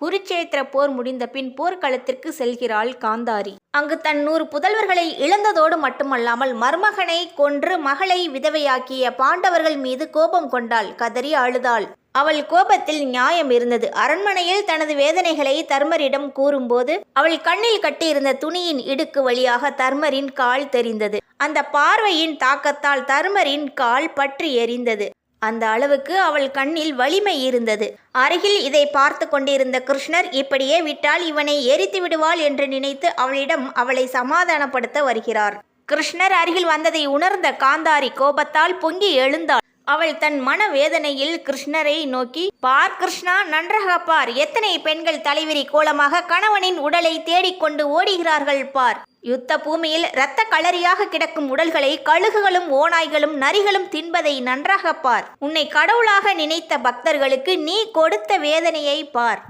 குருச்சேத்திர போர் முடிந்த பின் போர்க்களத்திற்கு செல்கிறாள் காந்தாரி. அங்கு தன் நூறு புதல்வர்களை இழந்ததோடு மட்டுமல்லாமல் மருமகனை கொன்று மகளை விதவையாக்கிய பாண்டவர்கள் மீது கோபம் கொண்டாள். கதறி அழுதாள். அவள் கோபத்தில் நியாயம் இருந்தது. அரண்மனையில் தனது வேதனைகளை தர்மரிடம் கூறும்போது அவள் கண்ணில் கட்டியிருந்த துணியின் இடுக்கு வழியாக தர்மரின் கால் தெரிந்தது. அந்த பார்வையின் தாக்கத்தால் தர்மரின் கால் பற்றி எரிந்தது. அந்த அளவுக்கு அவள் கண்ணில் வலிமை இருந்தது. அருகில் இதை பார்த்து கொண்டிருந்த கிருஷ்ணர் இப்படியே விட்டால் இவனை எரித்து விடுவாள் என்று நினைத்து அவளிடம் அவளை சமாதானப்படுத்த வருகிறார். கிருஷ்ணர் அருகில் வந்ததை உணர்ந்த காந்தாரி கோபத்தால் பொங்கி எழுந்தாள். அவள் தன் மன வேதனையில் கிருஷ்ணரை நோக்கி பார் கிருஷ்ணா நன்றாக பார். எத்தனை பெண்கள் தலைவிரி கோலமாக கணவனின் உடலை தேடிக்கொண்டு ஓடுகிறார்கள் பார். யுத்த பூமியில் இரத்த களரியாக கிடக்கும் உடல்களை கழுகுகளும் ஓநாய்களும் நரிகளும் தின்பதை நன்றாக பார். உன்னை கடவுளாக நினைத்த பக்தர்களுக்கு நீ கொடுத்த வேதனையை பார்.